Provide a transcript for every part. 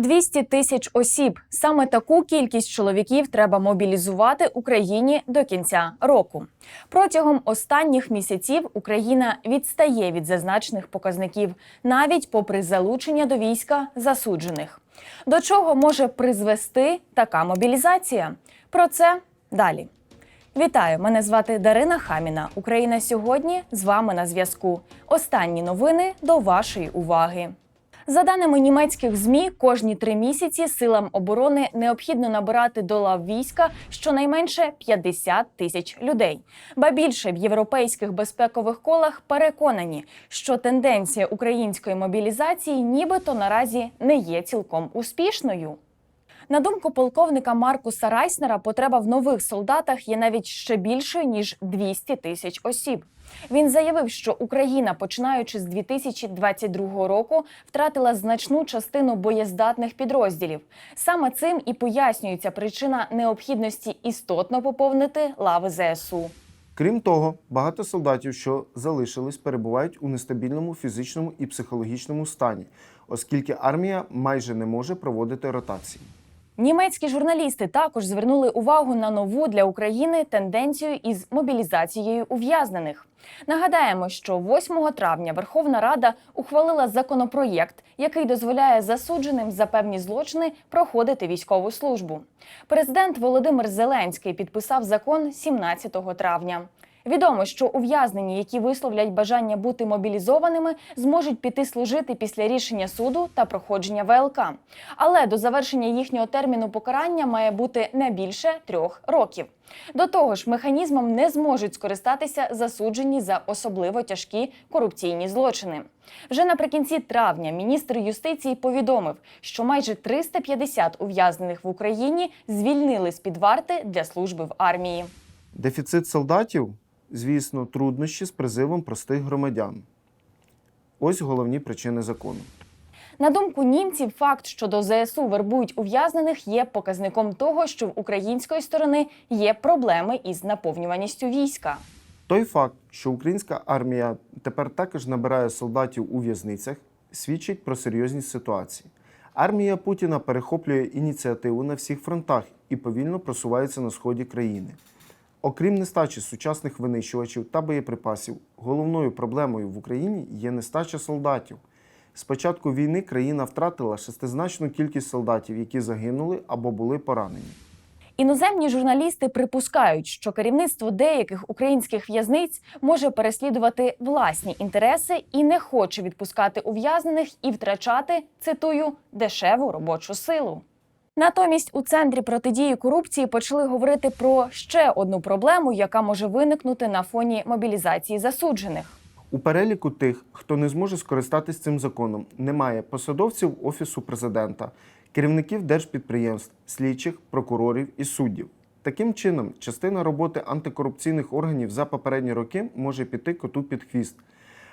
200 тисяч осіб. Саме таку кількість чоловіків треба мобілізувати Україні до кінця року. Протягом останніх місяців Україна відстає від зазначених показників, навіть попри залучення до війська засуджених. До чого може призвести така мобілізація? Про це далі. Вітаю! Мене звати Дарина Хаміна. Україна сьогодні з вами на зв'язку. Останні новини до вашої уваги. За даними німецьких змі, кожні три місяці силам оборони необхідно набирати до лав війська щонайменше 50 тисяч людей. Ба більше в європейських безпекових колах переконані, що тенденція української мобілізації нібито наразі не є цілком успішною. На думку полковника Маркуса Райснера, потреба в нових солдатах є навіть ще більшою ніж 200 тисяч осіб. Він заявив, що Україна, починаючи з 2022 року, втратила значну частину боєздатних підрозділів. Саме цим і пояснюється причина необхідності істотно поповнити лави ЗСУ. Крім того, багато солдатів, що залишились, перебувають у нестабільному фізичному і психологічному стані, оскільки армія майже не може проводити ротації. Німецькі журналісти також звернули увагу на нову для України тенденцію із мобілізацією ув'язнених. Нагадаємо, що 8 травня Верховна Рада ухвалила законопроєкт, який дозволяє засудженим за певні злочини проходити військову службу. Президент Володимир Зеленський підписав закон 17 травня. Відомо, що ув'язнені, які висловлять бажання бути мобілізованими, зможуть піти служити після рішення суду та проходження ВЛК. Але до завершення їхнього терміну покарання має бути не більше трьох років. До того ж, механізмом не зможуть скористатися засуджені за особливо тяжкі корупційні злочини. Вже наприкінці травня міністр юстиції повідомив, що майже 350 ув'язнених в Україні звільнили з під варти для служби в армії. Дефіцит солдатів, звісно, труднощі з призивом простих громадян. Ось головні причини закону. На думку німців, факт, що до ЗСУ вербують ув'язнених, є показником того, що в української сторони є проблеми із наповнюваністю війська. Той факт, що українська армія тепер також набирає солдатів у в'язницях, свідчить про серйозність ситуації. Армія Путіна перехоплює ініціативу на всіх фронтах і повільно просувається на сході країни. Окрім нестачі сучасних винищувачів та боєприпасів, головною проблемою в Україні є нестача солдатів. З початку війни країна втратила шестизначну кількість солдатів, які загинули або були поранені. Іноземні журналісти припускають, що керівництво деяких українських в'язниць може переслідувати власні інтереси і не хоче відпускати ув'язнених і втрачати цитую дешеву робочу силу. Натомість у центрі протидії корупції почали говорити про ще одну проблему, яка може виникнути на фоні мобілізації засуджених. У переліку тих, хто не зможе скористатись цим законом, немає посадовців Офісу президента, керівників держпідприємств, слідчих, прокурорів і суддів. Таким чином, частина роботи антикорупційних органів за попередні роки може піти коту під хвіст,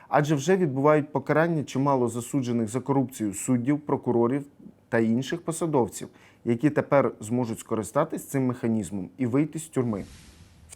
адже вже відбувають покарання чимало засуджених за корупцію суддів, прокурорів та інших посадовців, які тепер зможуть скористатись цим механізмом і вийти з тюрми.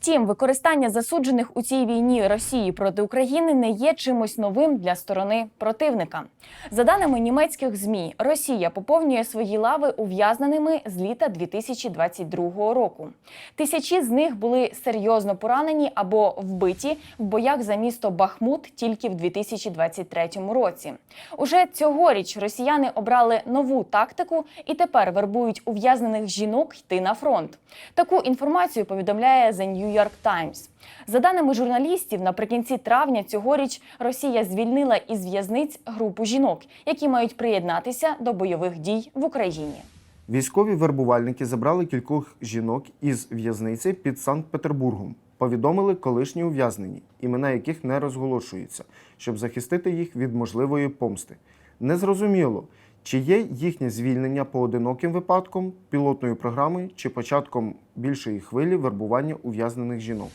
Втім, використання засуджених у цій війні Росії проти України не є чимось новим для сторони противника. За даними німецьких змі, Росія поповнює свої лави ув'язненими з літа 2022 року. Тисячі з них були серйозно поранені або вбиті в боях за місто Бахмут тільки в 2023 році. Уже цьогоріч росіяни обрали нову тактику і тепер вербують ув'язнених жінок йти на фронт. Таку інформацію повідомляє The New York Times. За даними журналістів, наприкінці травня цьогоріч Росія звільнила із в'язниць групу жінок, які мають приєднатися до бойових дій в Україні. Військові вербувальники забрали кількох жінок із в'язниці під Санкт-Петербургом. Повідомили колишні ув'язнені, імена яких не розголошуються, щоб захистити їх від можливої помсти. Незрозуміло, чи є їхнє звільнення поодиноким випадком, пілотною програмою чи початком більшої хвилі вербування ув'язнених жінок.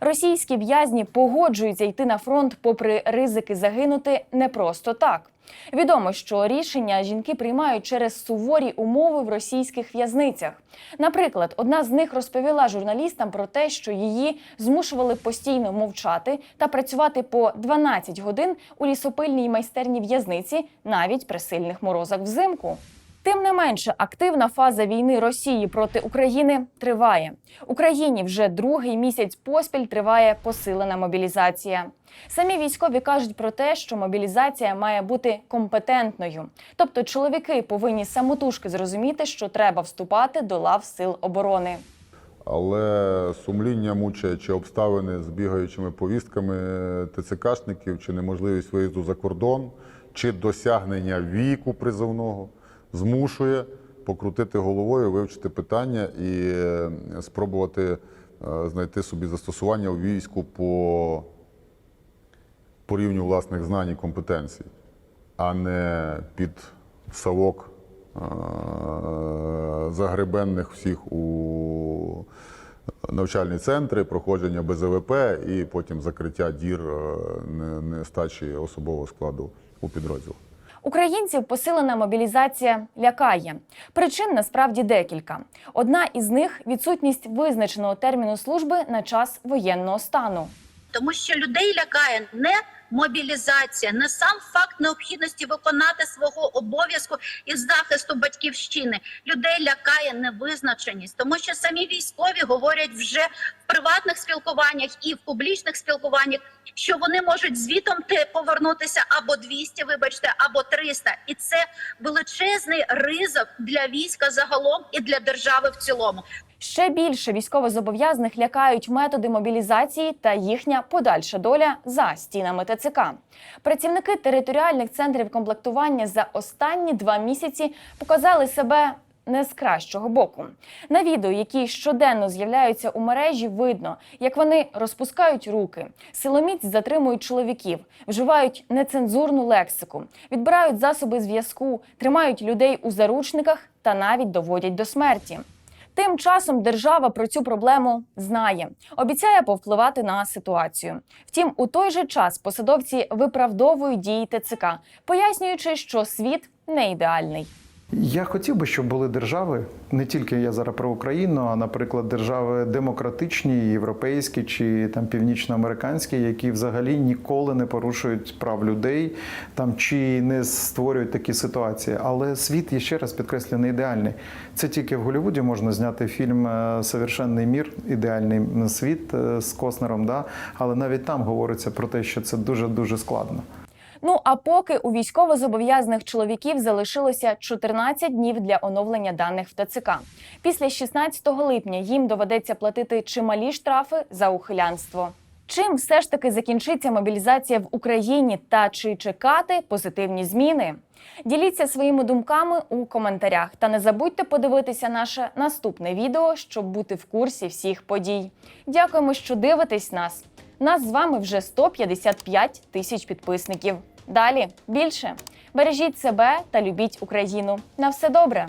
Російські в'язні погоджуються йти на фронт, попри ризики загинути не просто так. Відомо, що рішення жінки приймають через суворі умови в російських в'язницях. Наприклад, одна з них розповіла журналістам про те, що її змушували постійно мовчати та працювати по 12 годин у лісопильній майстерні в'язниці, навіть при сильних морозах взимку. Тим не менше, активна фаза війни Росії проти України триває. Україні вже другий місяць поспіль триває посилена мобілізація. Самі військові кажуть про те, що мобілізація має бути компетентною, тобто чоловіки повинні самотужки зрозуміти, що треба вступати до лав сил оборони. Але сумління мучає чи обставини з бігаючими повістками ТЦКшників, чи неможливість виїзду за кордон, чи досягнення віку призовного змушує покрутити головою, вивчити питання і е, спробувати е, знайти собі застосування у війську по, по власних знань і компетенцій, а не під совок е, загребенних всіх у навчальні центри, проходження БЗВП і потім закриття дір нестачі особового складу у підрозділах. Українців посилена мобілізація лякає. Причин насправді декілька. Одна із них відсутність визначеного терміну служби на час воєнного стану. тому що людей лякає не мобілізація, не сам факт необхідності виконати свого обов'язку із захисту батьківщини. Людей лякає невизначеність, тому що самі військові говорять вже приватних спілкуваннях і в публічних спілкуваннях, що вони можуть звітом повернутися або 200, вибачте, або 300. І це величезний ризик для війська загалом і для держави в цілому. Ще більше військовозобов'язаних лякають методи мобілізації та їхня подальша доля за стінами ТЦК. Працівники територіальних центрів комплектування за останні два місяці показали себе. Не з кращого боку на відео, які щоденно з'являються у мережі, видно, як вони розпускають руки, силоміць затримують чоловіків, вживають нецензурну лексику, відбирають засоби зв'язку, тримають людей у заручниках та навіть доводять до смерті. Тим часом держава про цю проблему знає, обіцяє повпливати на ситуацію. Втім, у той же час посадовці виправдовують дії ТЦК, пояснюючи, що світ не ідеальний. Я хотів би, щоб були держави, не тільки я зараз про Україну, а наприклад, держави демократичні, європейські чи там північноамериканські, які взагалі ніколи не порушують прав людей там чи не створюють такі ситуації. Але світ я ще раз підкреслю, не ідеальний. Це тільки в Голлівуді можна зняти фільм е, Совершенний мір, ідеальний світ е, з Коснером. Да? Але навіть там говориться про те, що це дуже дуже складно. Ну а поки у військовозобов'язаних чоловіків залишилося 14 днів для оновлення даних в ТЦК. Після 16 липня їм доведеться платити чималі штрафи за ухилянство. Чим все ж таки закінчиться мобілізація в Україні та чи чекати позитивні зміни? Діліться своїми думками у коментарях та не забудьте подивитися наше наступне відео, щоб бути в курсі всіх подій. Дякуємо, що дивитесь нас. Нас з вами вже 155 тисяч підписників. Далі більше. Бережіть себе та любіть Україну. На все добре!